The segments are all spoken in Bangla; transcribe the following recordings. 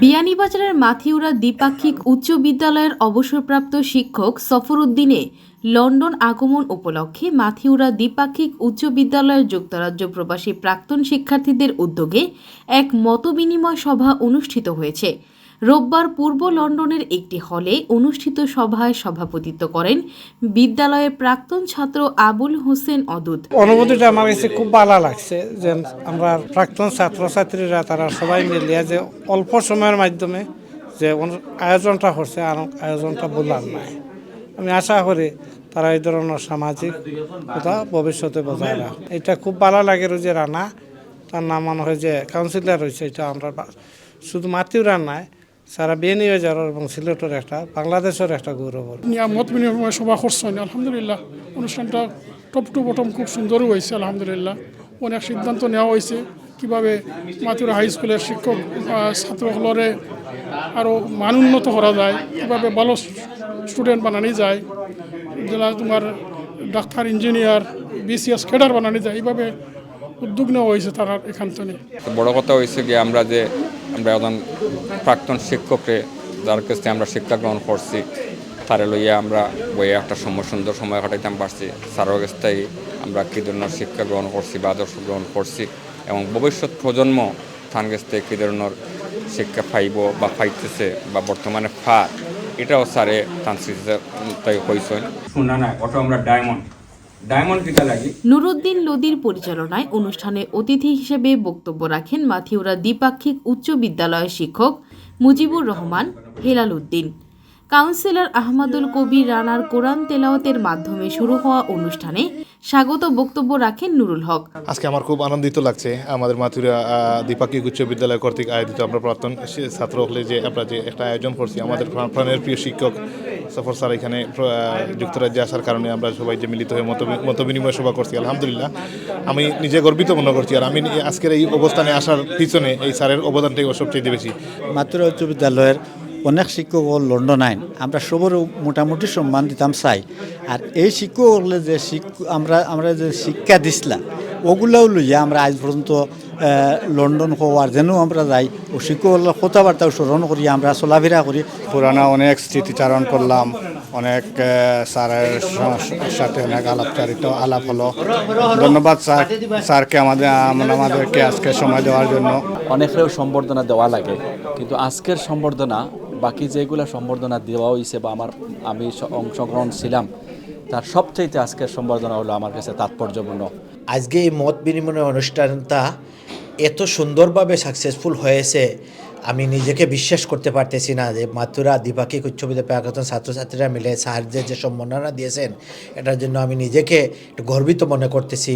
বিয়ানীবাজারের মাথিউরা দ্বিপাক্ষিক উচ্চ বিদ্যালয়ের অবসরপ্রাপ্ত শিক্ষক সফর উদ্দিনে লন্ডন আগমন উপলক্ষে মাথিউরা দ্বিপাক্ষিক উচ্চ বিদ্যালয়ের যুক্তরাজ্য প্রবাসী প্রাক্তন শিক্ষার্থীদের উদ্যোগে এক মতবিনিময় সভা অনুষ্ঠিত হয়েছে। রোববার পূর্ব লন্ডনের একটি হলে অনুষ্ঠিত সভায় সভাপতিত্ব করেন বিদ্যালয়ের প্রাক্তন ছাত্র আবুল হোসেন অদুত। অনুভূতিটা আমার কাছে খুব ভালো লাগছে যে আমরা প্রাক্তন ছাত্রছাত্রীরা তারা সবাই মিলিয়ে যে অল্প সময়ের মাধ্যমে যে আয়োজনটা হচ্ছে আর আয়োজনটা বলার নাই আমি আশা করি তারা এই ধরনের সামাজিক কথা ভবিষ্যতে বজায় রাখ এটা খুব ভালো লাগে যে রানা তার নাম মনে হয় যে কাউন্সিলর রয়েছে, এটা আমরা শুধু মাতৃরা নাই সারা বিএনইউজার এবং সিলেটের একটা, বাংলাদেশের একটা গৌরব নিয়ে মত বিনিময় সভা করছেন আলহামদুলিল্লাহ। অনুষ্ঠানটা টপ টু বটম খুব সুন্দরও হয়েছে, আলহামদুলিল্লাহ। অনেক সিদ্ধান্ত নেওয়া হয়েছে, কীভাবে মাতুরা হাই স্কুলের শিক্ষক ছাত্রসকলরে আরও মান উন্নত করা যায়, কীভাবে ভালো স্টুডেন্ট বানানি যায় যেটা তোমার ডাক্তার, ইঞ্জিনিয়ার, বিসিএস, ক্যাডার বানানি যায়, এইভাবে উদ্যোগ নেওয়া হয়েছে তারা এখান থেকে। তো বড় কথা হয়েছে গিয়ে আমরা যে আমরা একজন প্রাক্তন শিক্ষককে যার কাছ থেকে আমরা শিক্ষা গ্রহণ করছি তারে লইয়া আমরা বইয়ে একটা সময় সুন্দর সময় কাটাইতাম পারছি। স্যারের কাছ থেকে আমরা কী ধরনের শিক্ষা গ্রহণ করছি বা আদর্শ গ্রহণ করছি এবং ভবিষ্যৎ প্রজন্ম তার কাছ থেকে কী ধরনের শিক্ষা পাইব বা পাইতেছে বা বর্তমানে ফা এটাও স্যারে তার তাই কইছেন শোনা না ওটা আমরা ডায়মন্ড। নুরুদ্দিন লোদির পরিচালনায় অনুষ্ঠানে অতিথি হিসেবে বক্তব্য রাখেন মাথিউরা দ্বিপাক্ষিক উচ্চ বিদ্যালয়ের শিক্ষক মুজিবুর রহমান হেলাল উদ্দিন। কাউন্সিলর আহমদুল কবির রানার কোরআন তেলাওয়াতের মাধ্যমে শুরু হওয়া অনুষ্ঠানে স্বাগত বক্তব্য রাখেন নুরুল হক। আজকে আমার খুব আনন্দিত লাগছে আমাদের মাথুরা আহ, দ্বিপাক্ষিক উচ্চ বিদ্যালয় কর্তৃক আয়োজিত আমরা প্রাক্তন ছাত্র হলে যে আমরা যে একটা আয়োজন করছি আমাদের প্রাণের প্রিয় শিক্ষক সফর স্যার এখানে যুক্তরাজ্যে আসার কারণে আমরা সবাই যে মিলিত হয়ে মত বিনিময় সভা করছি, আলহামদুলিল্লাহ। আমি নিজে গর্বিত মনে করছি আর আমি আজকের এই অবস্থানে আসার পিছনে এই স্যারের অবদানটাই সবচেয়ে বেশি। মাতৃ উচ্চ বিদ্যালয়ের অনেক শিক্ষক হল লন্ডন আইন, আমরা সবার মোটামুটি সম্মান দিতাম চাই। আর এই শিক্ষক হলে যে শিক্ষক আমরা আমরা যে শিক্ষা দিছিলাম ওগুলাও লইয়া আমরা আজ পর্যন্ত লন্ডন হওয়ার যেন আমরা যাই ও শিক্ষক হলের কথাবার্তা স্মরণ করি আমরা চলাফেরা করি। পুরানো অনেক স্মৃতিচারণ করলাম অনেক স্যারের সাথে অনেক আলাপচারিত আলাপ হলো। ধন্যবাদ স্যার স্যারকে আমাদের আমাদেরকে আজকে সময় দেওয়ার জন্য। অনেকেরও সম্বর্ধনা দেওয়া লাগে কিন্তু আজকের সম্বর্ধনা বাকি যেগুলো সম্বর্ধনা দেওয়া হয়েছে বা আমার আমি অংশগ্রহণ ছিলাম তার সবচাইতে আজকের সম্বর্ধনা হলো আমার কাছে তাৎপর্যপূর্ণ। আজকে এই মত বিনিময় অনুষ্ঠানটা এত সুন্দরভাবে সাকসেসফুল হয়েছে আমি নিজেকে বিশ্বাস করতে পারতেছি না যে মাতুরা দ্বিপাক্ষিক উচ্চ বিদ্যালয় প্রাক্তন ছাত্রছাত্রীরা মিলে সাহায্যের যে যে সম্মাননা দিয়েছেন এটার জন্য আমি নিজেকে একটু গর্বিত মনে করতেছি।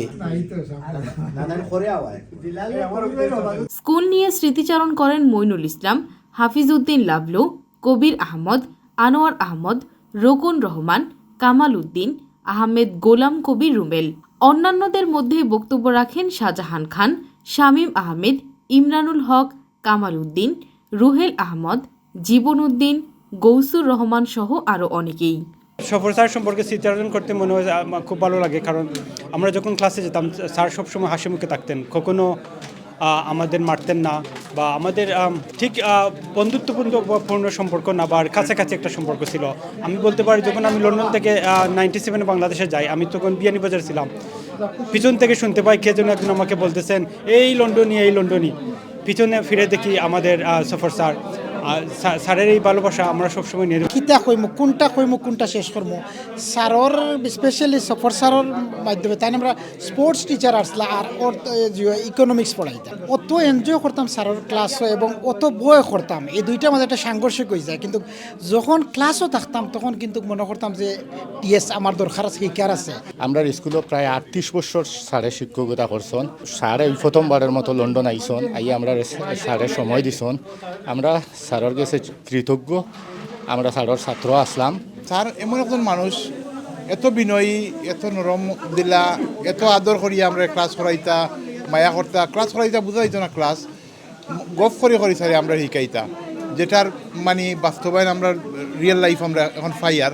স্কুল নিয়ে স্মৃতিচারণ করেন মইনুল ইসলাম হাফিজ উদ্দিন লাভলু কবির আহমদ আনোয়ার আহমদ রকুন রহমান কামাল উদ্দিন আহমেদ গোলাম কবির রুমেল অন্যান্যদের মধ্যে বক্তব্য রাখেন শাহজাহান খান, শামীম আহমেদ, ইমরানুল হক, কামাল উদ্দিন, রুহেল আহমদ, জীবন উদ্দিন, গৌসুর রহমান সহ আরও অনেকেই। সফর স্যার সম্পর্কে স্মৃতিচারণ করতে মনে হয় খুব ভালো লাগে, কারণ আমরা যখন ক্লাসে যেতাম, স্যার সবসময় হাসি মুখে থাকতেন। কখনো আমাদের মারতেন না বা আমাদের ঠিক বন্ধুত্বপূর্ণ পূর্ণ সম্পর্ক না বা কাছাকাছি একটা সম্পর্ক ছিল। আমি বলতে পারি যখন আমি লন্ডন থেকে নাইনটি সেভেনে বাংলাদেশে যাই, আমি তখন বিয়ানীবাজার ছিলাম। পিছন থেকে শুনতে পাই কে যেন একজন আমাকে বলতেছেন, এই লন্ডনই এই লন্ডনই পিছনে ফিরে দেখি আমাদের সফর স্যার- স্যারের এই ভালোবাসা আমরা সবসময় নিয়ে কিতা কইমু কোনটা কইমু কোনটা শেষ করব স্যারর স্পেশালি সফর স্যারর মাধ্যমে তাই আমরা স্পোর্টস টিচার আসলা আর ওর ইকোনমিক্স পড়াইতাম। অত এনজয় করতাম স্যারর ক্লাসও এবং অত বয় করতাম। এই দুইটা আমাদের একটা সাংঘর্ষিক হয়ে যায়। কিন্তু যখন ক্লাসও থাকতাম তখন কিন্তু মনে করতাম যে ইয়েস আমার দরকার আছে শিকার আছে। আমরা স্কুলে প্রায় আটত্রিশ বছর স্যারে শিক্ষকতা করছেন। স্যারে প্রথমবারের মতো লন্ডন আইসন আই আমরা স্যারে সময় দিছন। আমরা স্যারের কাছে কৃতজ্ঞ। আমরা স্যারের ছাত্র আসলাম। স্যার, এমন একজন মানুষ, এত বিনয়ী, এত নরম দিলা, এত আদর করি আমরা ক্লাস করাইতা, মায়া করতা ক্লাস করাইতা বোঝা যাইত না ক্লাস গফ করে করি স্যারে আমরা শিকাইতা, যেটার মানে বাস্তবায়ন আমরা রিয়েল লাইফ আমরা এখন পাই আর।